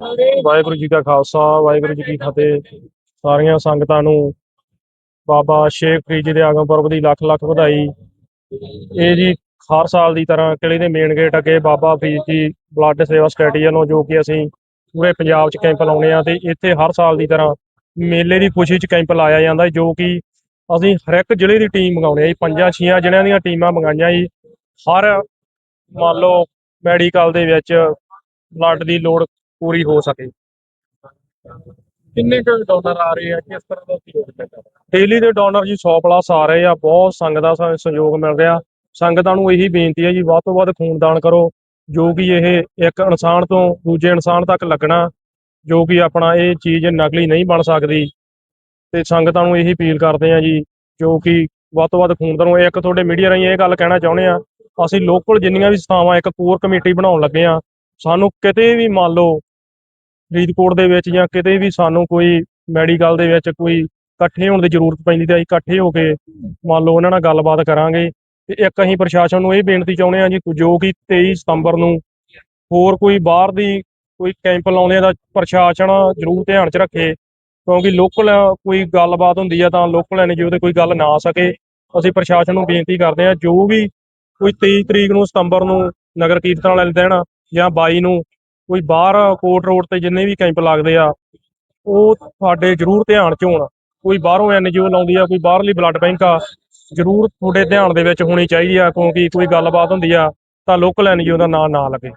ਵਾਹਿਗੁਰੂ ਜੀ ਕਾ ਖਾਲਸਾ, ਵਾਹਿਗੁਰੂ ਜੀ ਕੀ ਫਤਿਹ। ਸਾਰੀਆਂ ਸੰਗਤਾਂ ਨੂੰ ਬਾਬਾ ਸ਼ੇਖ ਫਰੀਦ ਜੀ ਦੇ ਆਗਮ ਪੁਰਬ ਦੀ ਲੱਖ ਲੱਖ ਵਧਾਈ। ਇਹ ਜੀ ਹਰ ਸਾਲ ਦੀ ਤਰ੍ਹਾਂ ਕਿਲੇ ਦੇ ਮੇਨ ਗੇਟ ਅੱਗੇ ਬਾਬਾ ਫਰੀਦ ਜੀ ਬਲੱਡ ਸੇਵਾ ਸੋਸਾਇਟੀ ਵੱਲੋਂ ਜੋ ਕਿ ਅਸੀਂ ਪੂਰੇ ਪੰਜਾਬ 'ਚ ਕੈਂਪ ਲਾਉਣੇ ਆ ਤੇ ਇੱਥੇ ਹਰ ਸਾਲ ਦੀ ਤਰ੍ਹਾਂ ਮੇਲੇ ਦੀ ਖੁਸ਼ੀ 'ਚ ਕੈਂਪ ਲਾਇਆ ਜਾਂਦਾ ਜੋ ਕਿ ਅਸੀਂ ਹਰ ਇੱਕ ਜ਼ਿਲ੍ਹੇ ਦੀ ਟੀਮ ਮੰਗਾਉਣੇ ਆ ਜੀ। ਪੰਜਾਂ ਛੀਆਂ ਜ਼ਿਲ੍ਹਿਆਂ ਦੀਆਂ ਟੀਮਾਂ ਮੰਗਾਈਆਂ ਜੀ। ਹਰ ਮੰਨ ਲਓ ਮੈਡੀਕਲ ਦੇ ਵਿੱਚ ਬਲੱਡ ਦੀ ਲੋੜ ਪੂਰੀ ਹੋ ਸਕੇ। ਕਿੰਨੇ ਕੁ ਡੋਨਰ ਆ ਰਹੇ ਆ ਕਿਸ ਤਰ੍ਹਾਂ ਦਾ ਸਹਿਯੋਗ ਮਿਲ ਰਿਹਾ ਡੇਲੀ ਦੇ ਡੋਨਰ ਜੀ 100 ਪਲੱਸ ਆ ਰਹੇ ਆ। ਬਹੁਤ ਸੰਗਤ ਦਾ ਸਾਨੂੰ ਸਹਿਯੋਗ ਮਿਲ ਰਿਹਾ। ਸੰਗਤਾਂ ਨੂੰ ਇਹੀ ਬੇਨਤੀ ਹੈ ਜੀ, ਵੱਧ ਤੋਂ ਵੱਧ ਖੂਨਦਾਨ ਕਰੋ, ਜੋ ਕਿ ਇਹ ਇੱਕ ਇਨਸਾਨ ਤੋਂ ਦੂਜੇ ਇਨਸਾਨ ਤੱਕ ਲੱਗਣਾ, ਜੋ ਕਿ ਆਪਣਾ ਇਹ ਚੀਜ਼ ਨਕਲੀ ਨਹੀਂ ਬਣ ਸਕਦੀ। ਤੇ ਸੰਗਤਾਂ ਨੂੰ ਇਹੀ ਅਪੀਲ ਕਰਦੇ ਆ ਜੀ, ਜੋ ਕਿ ਵੱਧ ਤੋਂ ਵੱਧ ਖੂਨਦਾਨ ਨੂੰ ਇੱਕ ਤੁਹਾਡੇ ਮੀਡੀਆ ਰਾਹੀਂ ਇਹ ਗੱਲ ਕਹਿਣਾ ਚਾਹੁੰਦੇ ਆ, ਅਸੀਂ ਲੋਕਲ ਜਿੰਨੀਆਂ ਵੀ ਸੰਸਥਾਵਾਂ, ਇੱਕ ਕੋਰ ਕਮੇਟੀ ਬਣਾਉਣ ਲੱਗੇ ਆ, ਸਾਨੂੰ ਕਿਤੇ ਵੀ ਮੰਨ ਲਓ ਫਰੀਦਕੋਟ ਦੇ ਵਿੱਚ ਜਾਂ ਕਿਤੇ ਵੀ ਸਾਨੂੰ ਕੋਈ ਮੈਡੀਕਲ ਦੇ ਵਿੱਚ ਕੋਈ ਇਕੱਠੇ ਹੋਣ ਦੀ ਜ਼ਰੂਰਤ ਪੈਂਦੀ ਤੇ ਅਸੀਂ ਇਕੱਠੇ ਹੋ ਕੇ ਮੰਨ ਲਓ ਉਹਨਾਂ ਨਾਲ ਗੱਲਬਾਤ ਕਰਾਂਗੇ। ਤੇ ਇੱਕ ਅਸੀਂ ਪ੍ਰਸ਼ਾਸਨ ਨੂੰ ਇਹ ਬੇਨਤੀ ਚਾਹੁੰਦੇ ਹਾਂ ਜੀ ਜੋ ਕਿ 23 ਸਤੰਬਰ ਨੂੰ ਹੋਰ ਕੋਈ ਬਾਹਰ ਦੀ ਕੋਈ ਕੈਂਪ ਲਾਉਂਦੇ ਦਾ ਪ੍ਰਸ਼ਾਸਨ ਜ਼ਰੂਰ ਧਿਆਨ 'ਚ ਰੱਖੇ, ਕਿਉਂਕਿ ਲੋਕਲ ਕੋਈ ਗੱਲਬਾਤ ਹੁੰਦੀ ਆ ਤਾਂ ਲੋਕਲ ਐਨਜੀਓ ਤੇ ਕੋਈ ਗੱਲ ਨਾ ਆ ਸਕੇ। ਅਸੀਂ ਪ੍ਰਸ਼ਾਸਨ ਨੂੰ ਬੇਨਤੀ ਕਰਦੇ ਹਾਂ ਜੋ ਵੀ ਕੋਈ 23 ਤਰੀਕ ਨੂੰ ਸਤੰਬਰ ਨੂੰ ਨਗਰ ਕੀਰਤਨ ਵਾਲੇ ਦਿਨ ਜਾਂ 22 ਨੂੰ ਕੋਈ ਬਾਹਰ ਕੋਟ ਰੋਡ ਤੇ ਜਿੰਨੇ ਵੀ ਕੈਂਪ ਲੱਗਦੇ ਆ, ਉਹ ਤੁਹਾਡੇ ਜ਼ਰੂਰ ਧਿਆਨ 'ਚ ਹੋਣ। ਕੋਈ ਬਾਹਰੋਂ ਐਨਜੀਓ ਲਾਉਂਦੀ ਆ, ਕੋਈ ਬਾਹਰਲੀ ਬਲੱਡ ਬੈਂਕ ਆ, ਜ਼ਰੂਰ ਤੁਹਾਡੇ ਧਿਆਨ ਦੇ ਵਿੱਚ ਹੋਣੀ ਚਾਹੀਦੀ ਆ, ਕਿਉਂਕਿ ਕੋਈ ਗੱਲਬਾਤ ਹੁੰਦੀ ਆ ਤਾਂ ਲੋਕਲ ਐਨਜੀਓ ਦਾ ਨਾਂ ਨਾ ਲੱਗੇ।